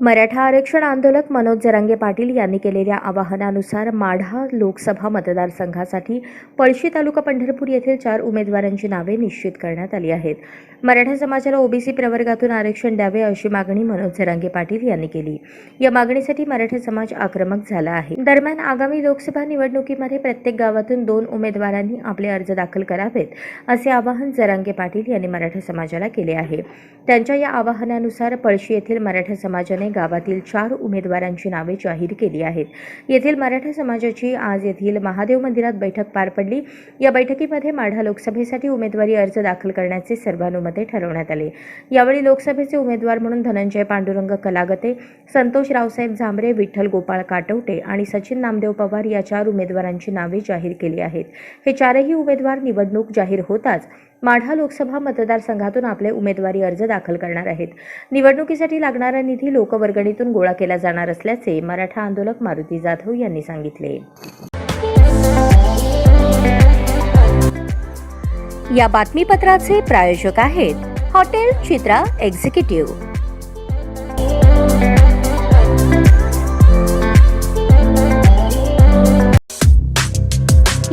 मराठा आरक्षण आंदोलक मनोज जरांगे पाटील यांनी केलेल्या आवाहनानुसार माढा लोकसभा मतदारसंघासाठी पळशी तालुका पंढरपूर येथील चार उमेदवारांची नावे निश्चित करण्यात आली आहेत. मराठा समाजाला ओबीसी प्रवर्गातून आरक्षण द्यावे अशी मागणी मनोज जरांगे पाटील यांनी केली. या मागणीसाठी मराठा समाज आक्रमक झाला आहे. दरम्यान आगामी लोकसभा निवडणुकीमध्ये प्रत्येक गावातून दोन उमेदवारांनी आपले अर्ज दाखल करावेत असे आवाहन जरांगे पाटील यांनी मराठा समाजाला केले आहे. त्यांच्या या आवाहनानुसार पळशी येथील मराठा समाजाने गावातील चार उमेदवारांची नावे जाहीर केली आहेत. येथील मराठा समाजाची आज येथील महादेव मंदिरात बैठक पार पडली. या बैठकीमध्ये माढा लोकसभेसाठी उमेदवारी अर्ज दाखल करण्याचे सर्वानुमते ठरवण्यात आले. यावेळी लोकसभेचे उमेदवार म्हणून धनंजय पांडुरंग कलागते संतोष रावसाहेब झांबरे विठ्ठल गोपाळ काटवटे आणि सचिन नामदेव पवार या चार उमेदवारांची नावे जाहीर केली आहेत. हे चारही उमेदवार निवडणूक जाहीर होताच माढा लोकसभा मतदारसंघातून आपले उमेदवारी अर्ज दाखल करणार आहेत. निवडणुकीसाठी लागणारा निधी लोकवर्गणीतून गोळा केला जाणार असल्याचे मराठा आंदोलक मारुती जाधव यांनी सांगितले. या बातमीपत्राचे प्रायोजक आहेत हॉटेल चित्रा एक्झिक्युटिव्ह.